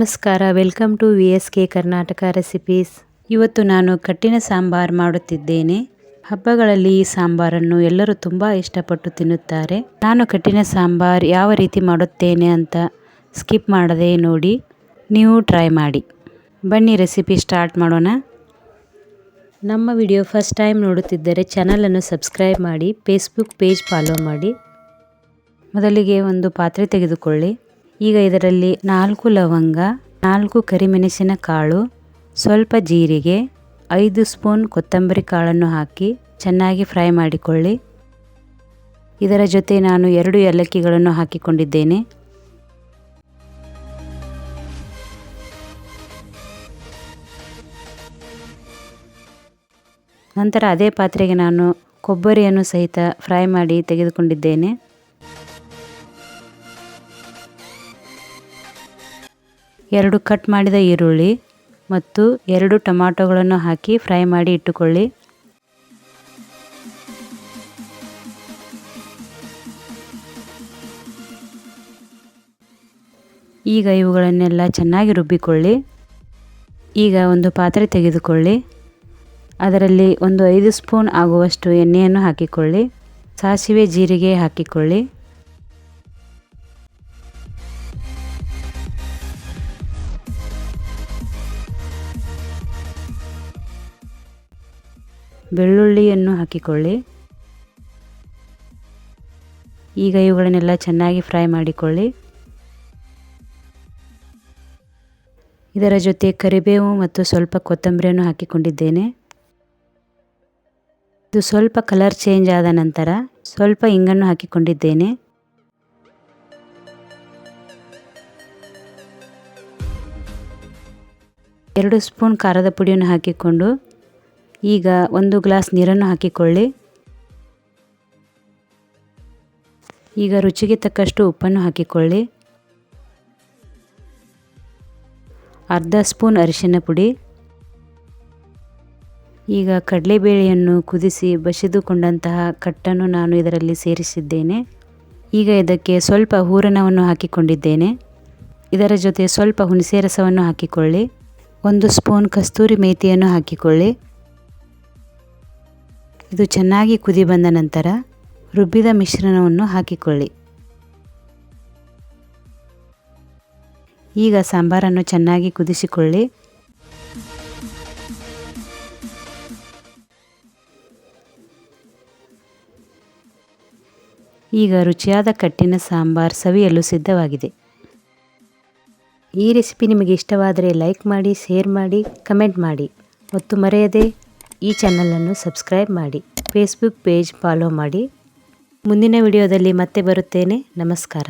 ನಮಸ್ಕಾರ, welcome to V S K Karnataka recipes. ಇವತ್ತು ನಾನು ಕಟ್ಟಿನ ಸಾಂಬಾರು ಮಾಡುತ್ತಿದ್ದೇನೆ. ಹಬ್ಬಗಳಲ್ಲಿ ಈ ಸಾಂಬಾರನ್ನು ಎಲ್ಲರೂ ತುಂಬ ಇಷ್ಟಪಟ್ಟು ತಿನ್ನುತ್ತಾರೆ. ನಾನು ಕಟ್ಟಿನ ಸಾಂಬಾರು ಯಾವ ರೀತಿ ಮಾಡುತ್ತೇನೆ ಅಂತ ಸ್ಕಿಪ್ ಮಾಡದೆ ನೋಡಿ, ನೀವು ಟ್ರೈ ಮಾಡಿ. ಬನ್ನಿ, ರೆಸಿಪಿ ಸ್ಟಾರ್ಟ್ ಮಾಡೋಣ. ನಮ್ಮ ವಿಡಿಯೋ ಫಸ್ಟ್ ಟೈಮ್ ನೋಡುತ್ತಿದ್ದರೆ ಚಾನಲನ್ನು ಸಬ್ಸ್ಕ್ರೈಬ್ ಮಾಡಿ ಫೇಸ್ಬುಕ್ ಪೇಜ್ ಫಾಲೋ ಮಾಡಿ. ಮೊದಲಿಗೆ ಒಂದು ಪಾತ್ರೆ ತೆಗೆದುಕೊಳ್ಳಿ. ಈಗ ಇದರಲ್ಲಿ ನಾಲ್ಕು ಲವಂಗ, ನಾಲ್ಕು ಕರಿಮೆಣಸಿನ ಕಾಳು, ಸ್ವಲ್ಪ ಜೀರಿಗೆ, ಐದು ಸ್ಪೂನ್ ಕೊತ್ತಂಬರಿ ಕಾಳನ್ನು ಹಾಕಿ ಚೆನ್ನಾಗಿ ಫ್ರೈ ಮಾಡಿಕೊಳ್ಳಿ. ಇದರ ಜೊತೆ ನಾನು ಎರಡು ಏಲಕ್ಕಿಗಳನ್ನು ಹಾಕಿಕೊಂಡಿದ್ದೇನೆ. ನಂತರ ಅದೇ ಪಾತ್ರೆಗೆ ನಾನು ಕೊಬ್ಬರಿಯನ್ನು ಸಹಿತ ಫ್ರೈ ಮಾಡಿ ತೆಗೆದುಕೊಂಡಿದ್ದೇನೆ. ಎರಡು ಕಟ್ ಮಾಡಿದ ಈರುಳ್ಳಿ ಮತ್ತು ಎರಡು ಟೊಮಾಟೊಗಳನ್ನು ಹಾಕಿ ಫ್ರೈ ಮಾಡಿ ಇಟ್ಟುಕೊಳ್ಳಿ. ಈಗ ಇವುಗಳನ್ನೆಲ್ಲ ಚೆನ್ನಾಗಿ ರುಬ್ಬಿಕೊಳ್ಳಿ. ಈಗ ಒಂದು ಪಾತ್ರೆ ತೆಗೆದುಕೊಳ್ಳಿ. ಅದರಲ್ಲಿ ಒಂದು ಐದು ಸ್ಪೂನ್ ಆಗುವಷ್ಟು ಎಣ್ಣೆಯನ್ನು ಹಾಕಿಕೊಳ್ಳಿ. ಸಾಸಿವೆ ಜೀರಿಗೆ ಹಾಕಿಕೊಳ್ಳಿ. ಬೆಳ್ಳುಳ್ಳಿಯನ್ನು ಹಾಕಿಕೊಳ್ಳಿ. ಈಗ ಇವುಗಳನ್ನೆಲ್ಲ ಚೆನ್ನಾಗಿ ಫ್ರೈ ಮಾಡಿಕೊಳ್ಳಿ. ಇದರ ಜೊತೆ ಕರಿಬೇವು ಮತ್ತು ಸ್ವಲ್ಪ ಕೊತ್ತಂಬರಿಯನ್ನು ಹಾಕಿಕೊಂಡಿದ್ದೇನೆ. ಇದು ಸ್ವಲ್ಪ ಕಲರ್ ಚೇಂಜ್ ಆದ ನಂತರ ಸ್ವಲ್ಪ ಇಂಗನ್ನು ಹಾಕಿಕೊಂಡಿದ್ದೇನೆ. ಎರಡು ಸ್ಪೂನ್ ಖಾರದ ಪುಡಿಯನ್ನು ಹಾಕಿಕೊಂಡು ಈಗ ಒಂದು ಗ್ಲಾಸ್ ನೀರನ್ನು ಹಾಕಿಕೊಳ್ಳಿ. ಈಗ ರುಚಿಗೆ ತಕ್ಕಷ್ಟು ಉಪ್ಪನ್ನು ಹಾಕಿಕೊಳ್ಳಿ. ಅರ್ಧ ಸ್ಪೂನ್ ಅರಿಶಿನ ಪುಡಿ. ಈಗ ಕಡಲೆಬೇಳೆಯನ್ನು ಕುದಿಸಿ ಬಸಿದುಕೊಂಡಂತಹ ಕಟ್ಟನ್ನು ನಾನು ಇದರಲ್ಲಿ ಸೇರಿಸಿದ್ದೇನೆ. ಈಗ ಇದಕ್ಕೆ ಸ್ವಲ್ಪ ಹೂರಣವನ್ನು ಹಾಕಿಕೊಂಡಿದ್ದೇನೆ. ಇದರ ಜೊತೆ ಸ್ವಲ್ಪ ಹುಣಸೆ ರಸವನ್ನು ಹಾಕಿಕೊಳ್ಳಿ. ಒಂದು ಸ್ಪೂನ್ ಕಸ್ತೂರಿ ಮೇಥಿಯನ್ನು ಹಾಕಿಕೊಳ್ಳಿ. ಇದು ಚೆನ್ನಾಗಿ ಕುದಿ ಬಂದ ನಂತರ ರುಬ್ಬಿದ ಮಿಶ್ರಣವನ್ನು ಹಾಕಿಕೊಳ್ಳಿ. ಈಗ ಸಾಂಬಾರನ್ನು ಚೆನ್ನಾಗಿ ಕುದಿಸಿಕೊಳ್ಳಿ. ಈಗ ರುಚಿಯಾದ ಕಟ್ಟಿನ ಸಾಂಬಾರ್ ಸವಿಯಲು ಸಿದ್ಧವಾಗಿದೆ. ಈ ರೆಸಿಪಿ ನಿಮಗೆ ಇಷ್ಟವಾದರೆ ಲೈಕ್ ಮಾಡಿ, ಶೇರ್ ಮಾಡಿ, ಕಮೆಂಟ್ ಮಾಡಿ. ಮತ್ತು ಮರೆಯದೆ ಈ ಚಾನಲನ್ನು ಸಬ್ಸ್ಕ್ರೈಬ್ ಮಾಡಿ ಫೇಸ್ಬುಕ್ ಪೇಜ್ ಫಾಲೋ ಮಾಡಿ. ಮುಂದಿನ ವಿಡಿಯೋದಲ್ಲಿ ಮತ್ತೆ ಬರುತ್ತೇನೆ. ನಮಸ್ಕಾರ.